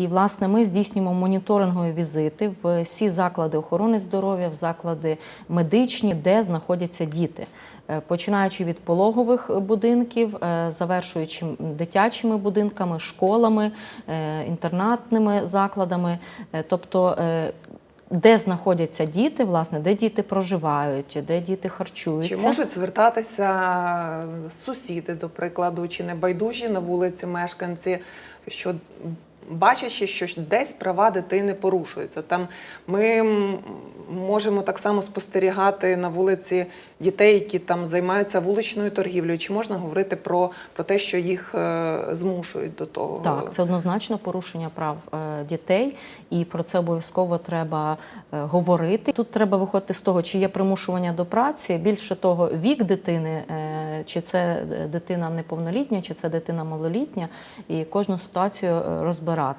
І власне ми здійснюємо моніторингові візити в всі заклади охорони здоров'я, в заклади медичні, де знаходяться діти. Е, Починаючи від пологових будинків, е, завершуючи дитячими будинками, школами, е, інтернатними закладами, тобто де знаходяться діти, власне, де діти проживають, де діти харчуються. Чи можуть звертатися сусіди, до прикладу, чи небайдужі на вулиці мешканці, що бачачи, що десь права дитини порушуються? Там ми можемо так само спостерігати на вулиці дітей, які там займаються вуличною торгівлею. Чи можна говорити про, про те, що їх е, змушують до того? Так, це однозначно порушення прав е, дітей, і про це обов'язково треба е, говорити. Тут треба виходити з того, чи є примушування до праці. Більше того, вік дитини, чи це е, дитина неповнолітня, чи це дитина малолітня, і кожну ситуацію е, розбирати.